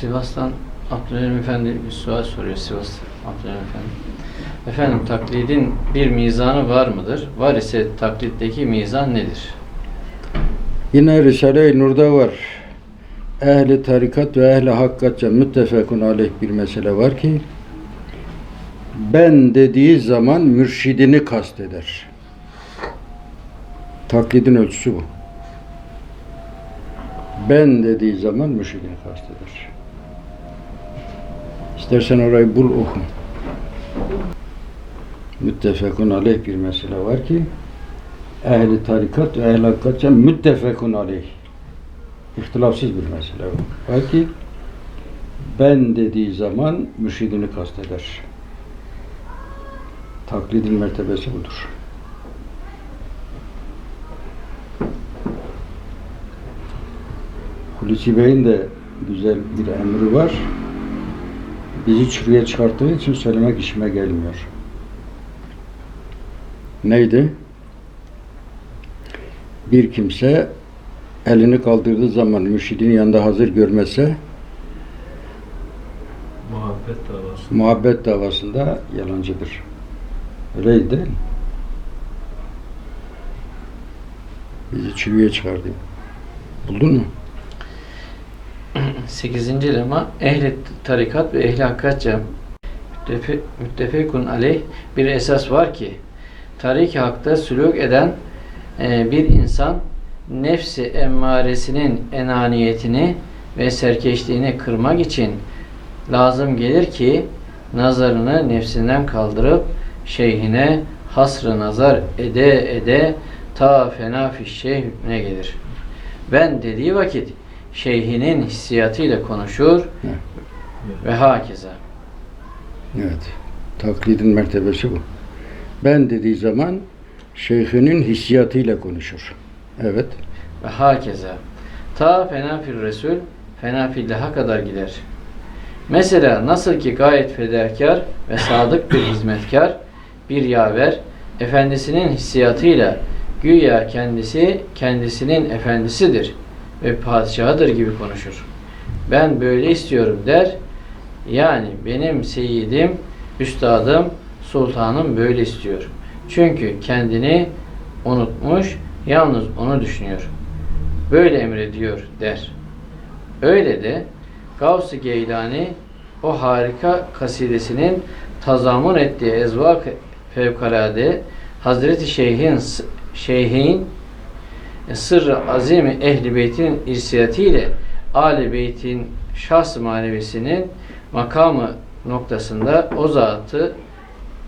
Sivas'tan Abdülhalim Efendi bir sual soruyor Sivas Abdülhalim Efendi. Efendim taklidin bir mizanı var mıdır? Var ise taklitteki mizan nedir? Yine Risale-i Nur'da var. Ehli tarikat ve ehli hakkatça müttefekun aleyh bir mesele var ki ben dediği zaman mürşidini kasteder. Taklidin ölçüsü bu. Ben dediği zaman mürşidini kasteder. İstersen orayı bul oku. Müttefekun aleyh bir mesele var ki ehli tarikat ve ehli hakikatça müttefekun aleyh. İhtilafsız bir mesele bu. Var ki ben dediği zaman mürşidini kasteder. Taklidin mertebesi budur. Hulusi Bey'in de güzel bir emri var. Bizi çürüye çıkarttığı için söylemek işime gelmiyor. Neydi? Bir kimse elini kaldırdığı zaman mürşidin yanında hazır görmezse Muhabbet davası. muhabbet davasında yalancıdır. Öyleydi değil mi? Bizi çürüye çıkardı. Buldun mu? 8. lema ehli tarikat ve ehli hakikatça müttefe- müttefekun aleyh bir esas var ki tarik hakta sülük eden e, bir insan nefsi emmaresinin enaniyetini ve serkeşliğini kırmak için lazım gelir ki nazarını nefsinden kaldırıp şeyhine hasrı nazar ede ede ta fena şeyh hükmüne gelir. Ben dediği vakit şeyhinin hissiyatıyla konuşur Evet. ve hakeza. Evet. Taklidin mertebesi bu. Ben dediği zaman şeyhinin hissiyatıyla konuşur. Evet. Ve hakeza. Ta fena fil resul, fena fillaha kadar gider. Mesela nasıl ki gayet fedakar ve sadık bir hizmetkar, bir yaver, efendisinin hissiyatıyla güya kendisi kendisinin efendisidir ve padişahıdır gibi konuşur. Ben böyle istiyorum der. Yani benim seyidim, üstadım, sultanım böyle istiyor. Çünkü kendini unutmuş, yalnız onu düşünüyor. Böyle emrediyor der. Öyle de Gavs-ı Geylani o harika kasidesinin tazamun ettiği ezvak fevkalade Hazreti Şeyh'in Şeyh'in sırrı azimi ehli beytin irsiyatiyle Ali beytin şahs manevisinin makamı noktasında o zatı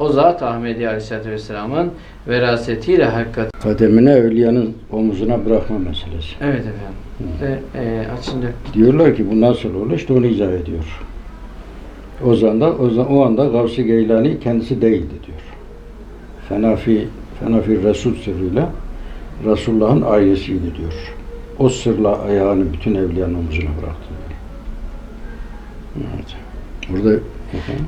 o zat Ahmedi Aleyhisselatü Vesselam'ın verasetiyle hakikat. Kademine evliyanın omuzuna bırakma meselesi. Evet efendim. Ve e, açınca Diyorlar ki bu nasıl olur? İşte onu izah ediyor. O zanda, o, o anda Gavs-ı Geylani kendisi değildi diyor. Fenafi, Fenafi Resul sırrıyla Resulullah'ın ailesiydi diyor. O sırla ayağını bütün evliyanın omuzuna bıraktı diyor. Evet. Burada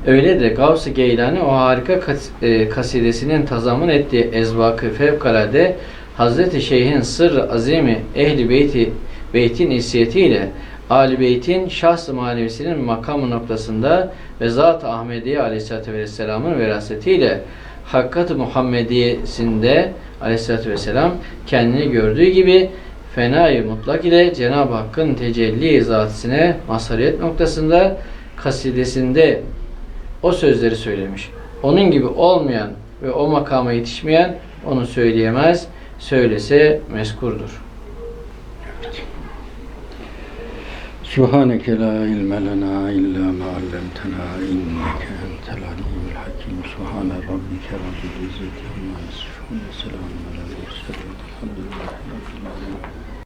Öyle de Gavs-ı Geylani o harika kas- e, kasidesinin tazamun ettiği ezvakı fevkalade Hazreti Şeyh'in sırrı azimi ehli beyti beytin isyetiyle Ali Beyt'in şahs-ı manevisinin makamı noktasında ve Zat-ı Ahmediye Aleyhisselatü Vesselam'ın verasetiyle Hakkat-ı Muhammediyesinde Aleyhisselatü Vesselam kendini gördüğü gibi fenayı mutlak ile Cenab-ı Hakk'ın tecelli zatisine mazhariyet noktasında kasidesinde o sözleri söylemiş. Onun gibi olmayan ve o makama yetişmeyen onu söyleyemez. Söylese meskurdur. Subhaneke la ilme lena illa ma allamtena inneke entel alimul. Subhane rabbike rabbil izzeti amma yasifun. Selamun alel murselin. Elhamdülillahi rabbil alemin.